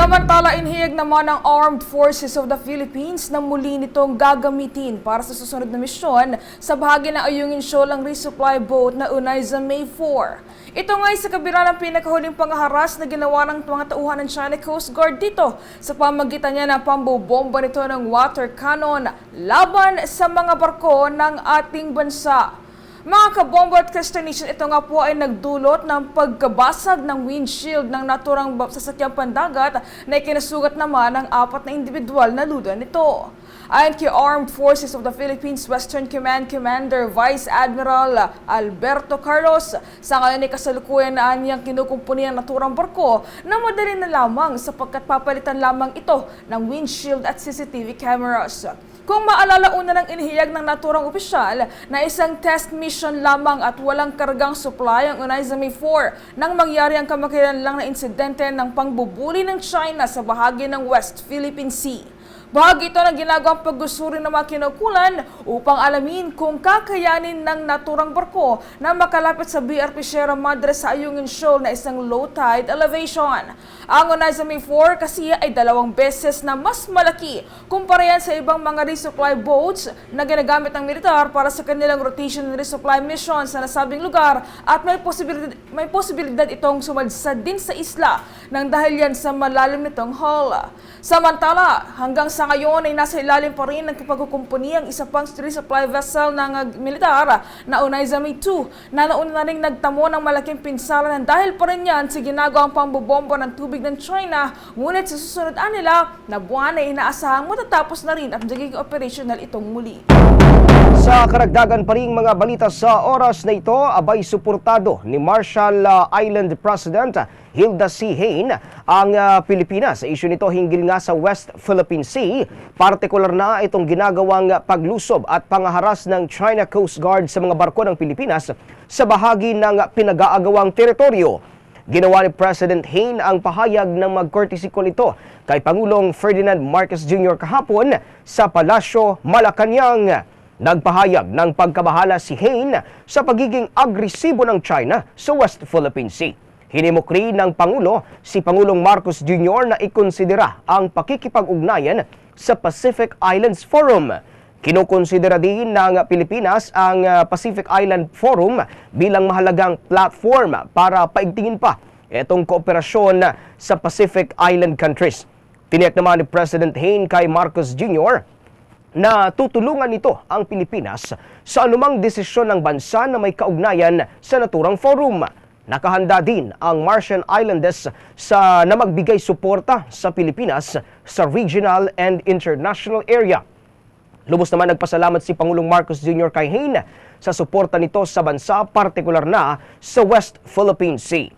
Samantala, inhiyag naman ng Armed Forces of the Philippines na muli nitong gagamitin para sa susunod na misyon sa bahagi ng Ayungin Sholang resupply boat na unay sa May 4. Ito nga ay sa kabila ng pinakahuling pangaharas na ginawa ng mga tauhan ng China Coast Guard dito sa pamagitan niya ng pambobomba nito ng water cannon laban sa mga barko ng ating bansa. Mga kabombo at Nation, ito nga po ay nagdulot ng pagkabasag ng windshield ng naturang sasakyang pandagat na ikinasugat naman ng apat na individual na luda nito. Ayon kay Armed Forces of the Philippines Western Command Commander Vice Admiral Alberto Carlos, sa ngayon ay kasalukuyan na niyang kinukumpuni ang naturang barko na madali na lamang sapagkat papalitan lamang ito ng windshield at CCTV cameras. Kung maalala una ng inihiyag ng naturang opisyal na isang test mission lamang at walang kargang supply ang Unaiza May 4 nang mangyari ang kamakailan lang na insidente ng pangbubuli ng China sa bahagi ng West Philippine Sea. Bahagi ito ng ginagawang paggusuri ng mga kinukulan upang alamin kung kakayanin ng naturang barko na makalapit sa BRP Sierra Madre sa Ayungin Shoal na isang low tide elevation. Ang Unaiza May 4 kasi ay dalawang beses na mas malaki kumpara yan sa ibang mga resupply boats na ginagamit ng militar para sa kanilang rotation and resupply mission sa nasabing lugar at may posibilidad, may posibilidad itong sumalsad din sa isla nang dahil yan sa malalim nitong hull. Samantala, hanggang sa ngayon ay nasa ilalim pa rin ng pagkukumpuni ang isa pang resupply vessel ng uh, militar na Unaiza May 2 na nauna na rin nagtamo ng malaking pinsala ng dahil pa rin yan sa ginagawang pambobomba ng tubig ng China ngunit sa susunod nila na buwan ay inaasahang matatapos na rin at magiging operational itong muli. Sa karagdagan pa ring mga balita sa oras na ito, abay suportado ni Marshall uh, Island President Hilda C. Hayne ang uh, Pilipinas sa isyu nito hinggil nga sa West Philippine Sea, partikular na itong ginagawang paglusob at pangaharas ng China Coast Guard sa mga barko ng Pilipinas sa bahagi ng pinag-aagawang teritoryo. Ginawa ni President Hayne ang pahayag ng mag-courtesy call ito kay Pangulong Ferdinand Marcos Jr. kahapon sa Palasyo, Malacanang. Nagpahayag ng pagkabahala si Hayne sa pagiging agresibo ng China sa West Philippine Sea. Hinimok rin ng Pangulo si Pangulong Marcos Jr. na ikonsidera ang pakikipag-ugnayan sa Pacific Islands Forum. Kinukonsidera din ng Pilipinas ang uh, Pacific Island Forum bilang mahalagang platform para paigtingin pa itong kooperasyon sa Pacific Island countries. Tiniyak naman ni President Hayne kay Marcos Jr. na tutulungan nito ang Pilipinas sa anumang desisyon ng bansa na may kaugnayan sa naturang forum. Nakahanda din ang Martian Islands sa na magbigay suporta sa Pilipinas sa regional and international area. Lubos naman nagpasalamat si Pangulong Marcos Jr. kay Hayne sa suporta nito sa bansa, partikular na sa West Philippine Sea.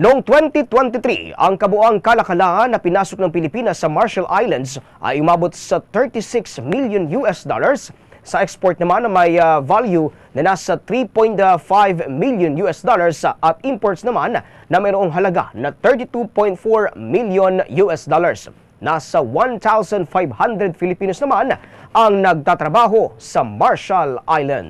Noong 2023, ang kabuang kalakalaan na pinasok ng Pilipinas sa Marshall Islands ay umabot sa 36 million US dollars. Sa export naman na may uh, value na nasa 3.5 million US dollars at imports naman na mayroong halaga na 32.4 million US dollars. Nasa 1,500 Filipinos naman ang nagtatrabaho sa Marshall Islands.